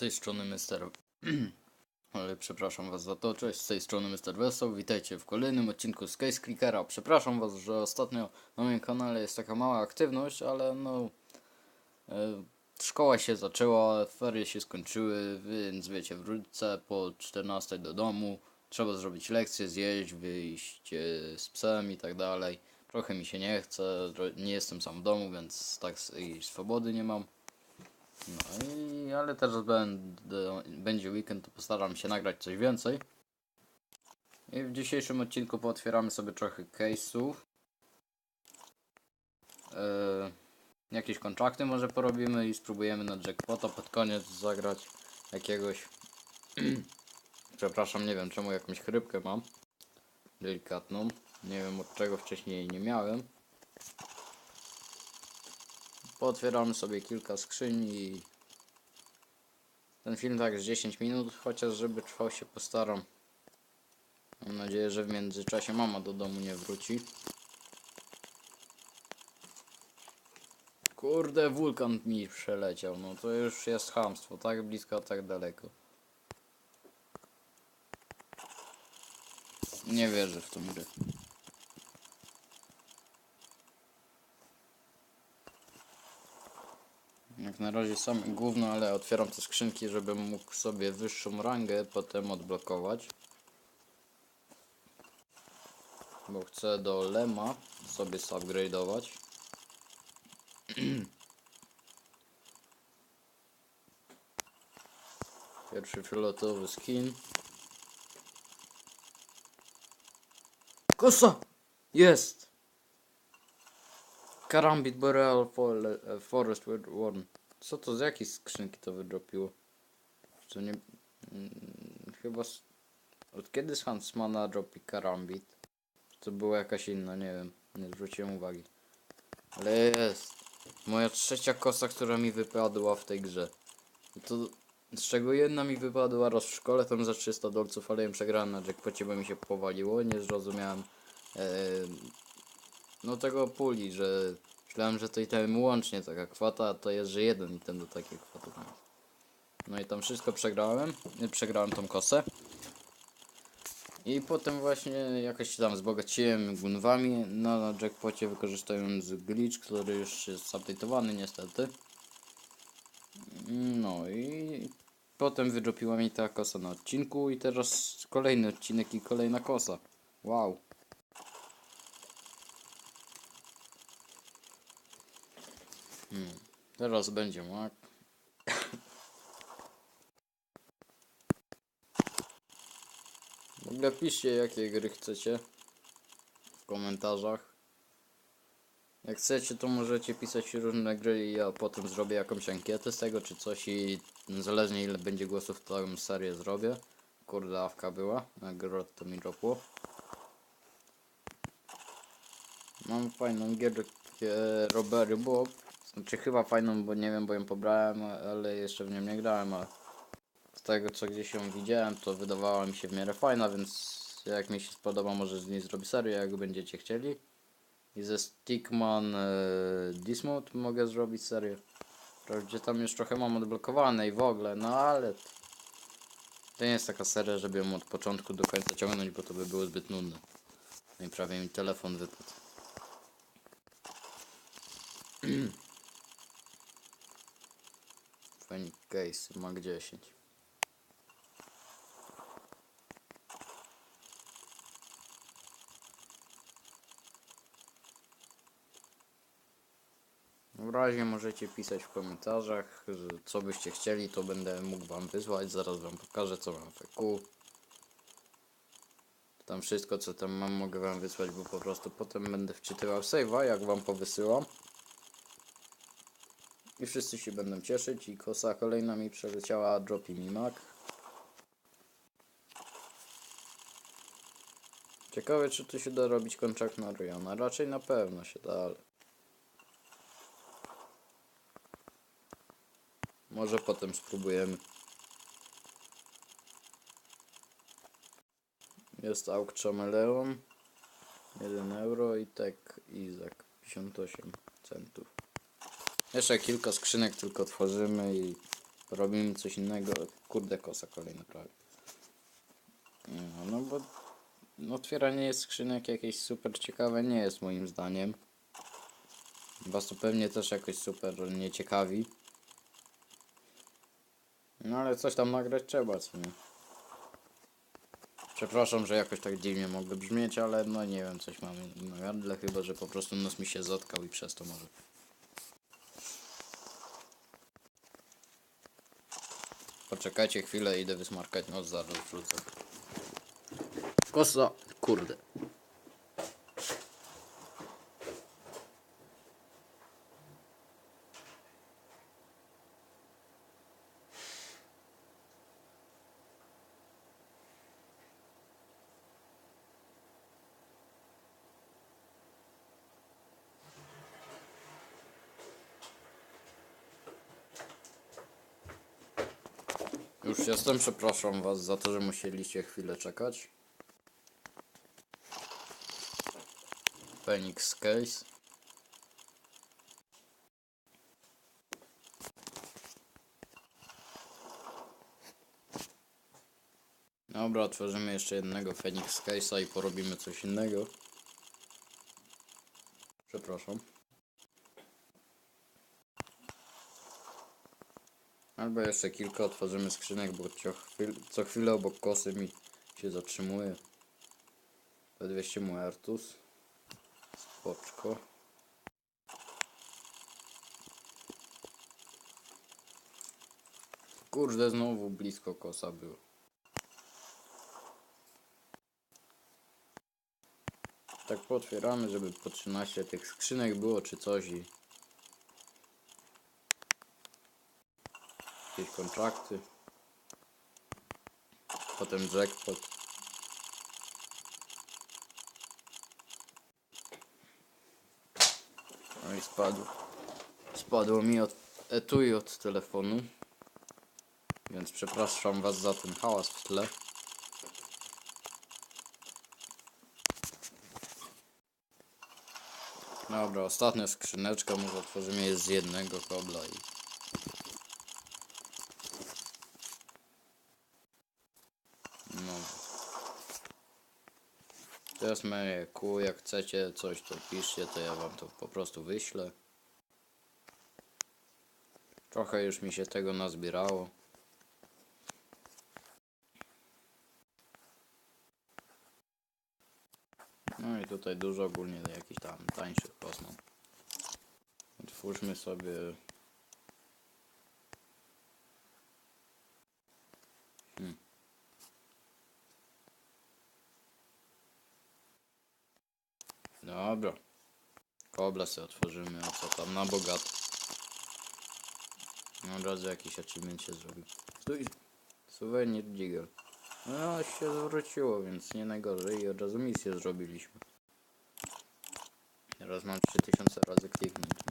tej strony Mister... Ale przepraszam was za to, cześć, z tej strony Mr. Wesoł, witajcie w kolejnym odcinku z Case Clickera. Przepraszam was, że ostatnio na moim kanale jest taka mała aktywność, ale no... E, szkoła się zaczęła, ferie się skończyły, więc wiecie, wrócę po 14 do domu, trzeba zrobić lekcje, zjeść, wyjść e, z psem i tak dalej. Trochę mi się nie chce, nie jestem sam w domu, więc tak i swobody nie mam. No i ale teraz będę, będzie weekend, to postaram się nagrać coś więcej. I w dzisiejszym odcinku pootwieramy sobie trochę case'ów. Yy, jakieś kontrakty może porobimy i spróbujemy na jackpota pod koniec zagrać jakiegoś. Przepraszam, nie wiem czemu jakąś chrypkę mam. Delikatną. Nie wiem od czego wcześniej nie miałem. Pootwieramy sobie kilka skrzyń i ten film tak z 10 minut, chociaż żeby trwał się postaram. Mam nadzieję, że w międzyczasie mama do domu nie wróci. Kurde, wulkan mi przeleciał, no to już jest chamstwo, tak blisko, a tak daleko. Nie wierzę w tą grę. Jak na razie same gówno, ale otwieram te skrzynki, żebym mógł sobie wyższą rangę potem odblokować. Bo chcę do Lema sobie upgrade'ować. Pierwszy fioletowy skin. Kosa! Jest! Karambit Boreal Forest Red Warren. Co to z jakiej skrzynki to wydropiło? To nie... Mm, chyba... Z... Od kiedy z Huntsmana dropi Karambit? To była jakaś inna, nie wiem. Nie zwróciłem uwagi. Ale jest. Moja trzecia kosa, która mi wypadła w tej grze. To... Z czego jedna mi wypadła raz w szkole, tam za 300 dolców, ale ją przegrałem na jackpocie, bo mi się powaliło. Nie zrozumiałem... E, no tego puli, że myślałem, że to i tam łącznie taka kwota, a to jest, że jeden item do takiej kwoty. tam. No i tam wszystko przegrałem, y, przegrałem tą kosę. I potem właśnie jakoś się tam wzbogaciłem gunwami na, na jackpocie wykorzystując glitch, który już jest update'owany niestety. No i potem wydropiła mi ta kosa na odcinku i teraz kolejny odcinek i kolejna kosa. Wow. Hmm. Teraz będzie mak. W ogóle piszcie jakie gry chcecie w komentarzach. Jak chcecie to możecie pisać różne gry i ja potem zrobię jakąś ankietę z tego czy coś i zależnie ile będzie głosów tą serię zrobię. Kurde awka była, na grot to mi dropło. Mam fajną gierkę Robery Bob. Znaczy chyba fajną, bo nie wiem, bo ją pobrałem, ale jeszcze w nią nie grałem, a z tego co gdzieś ją widziałem, to wydawała mi się w miarę fajna, więc jak mi się spodoba, może z niej zrobię serię, jak będziecie chcieli. I ze Stickman e, Dismount mogę zrobić serię. Wprawdzie tam już trochę mam odblokowane i w ogóle, no ale to nie jest taka seria, żeby ją od początku do końca ciągnąć, bo to by było zbyt nudne. No i prawie mi telefon wypadł. Fajny case, Mag 10. W razie możecie pisać w komentarzach, co byście chcieli, to będę mógł wam wysłać. Zaraz wam pokażę, co mam w EQ. Tam wszystko, co tam mam, mogę wam wysłać, bo po prostu potem będę wczytywał save'a, jak wam powysyłam. I wszyscy się będą cieszyć i kosa kolejna mi przeleciała, dropi mi mak. Ciekawe czy tu się da robić kontrakt na Ryana. Raczej na pewno się da, ale... Może potem spróbujemy. Jest Auk Chameleon 1 euro i tek Izak 58 centów. Jeszcze kilka skrzynek tylko otworzymy i Robimy coś innego. Kurde, kosa kolejna prawie. No, no bo otwieranie skrzynek jakieś super ciekawe nie jest moim zdaniem. Was to pewnie też jakoś super nie ciekawi. No ale coś tam nagrać trzeba, co nie? Przepraszam, że jakoś tak dziwnie mogę brzmieć, ale no nie wiem, coś mamy na gardle, chyba że po prostu nos mi się zatkał i przez to może. Poczekajcie chwilę, idę wysmarkać nos, zaraz wrzucę. Kosa, kurde. Już jestem, przepraszam was za to, że musieliście chwilę czekać. Phoenix Case. Dobra, otworzymy jeszcze jednego Phoenix Case'a i porobimy coś innego. Przepraszam. Albo jeszcze kilka otworzymy skrzynek, bo co, chwil, co chwilę obok kosy mi się zatrzymuje. P200 Muertus. Spoczko. Kurde, znowu blisko kosa było. Tak potwieramy, żeby po 13 tych skrzynek było czy coś i jakieś kontrakty. Potem jackpot. No i spadł. Spadło mi od etui od telefonu. Więc przepraszam was za ten hałas w tle. Dobra, ostatnia skrzyneczka, może otworzymy je z jednego kobla i Teraz moje kół, jak chcecie coś to piszcie, to ja wam to po prostu wyślę. Trochę już mi się tego nazbierało. No i tutaj dużo ogólnie jakichś tam tańszych kosmos. Otwórzmy sobie Dobra. Kobla sobie otworzymy, a co tam na bogato. No, Od razu jakiś achievement się zrobił. Stój. Suwenir Digger. No się zwróciło, więc nie najgorzej i od razu misję zrobiliśmy. Teraz mam 3000 razy kliknąć.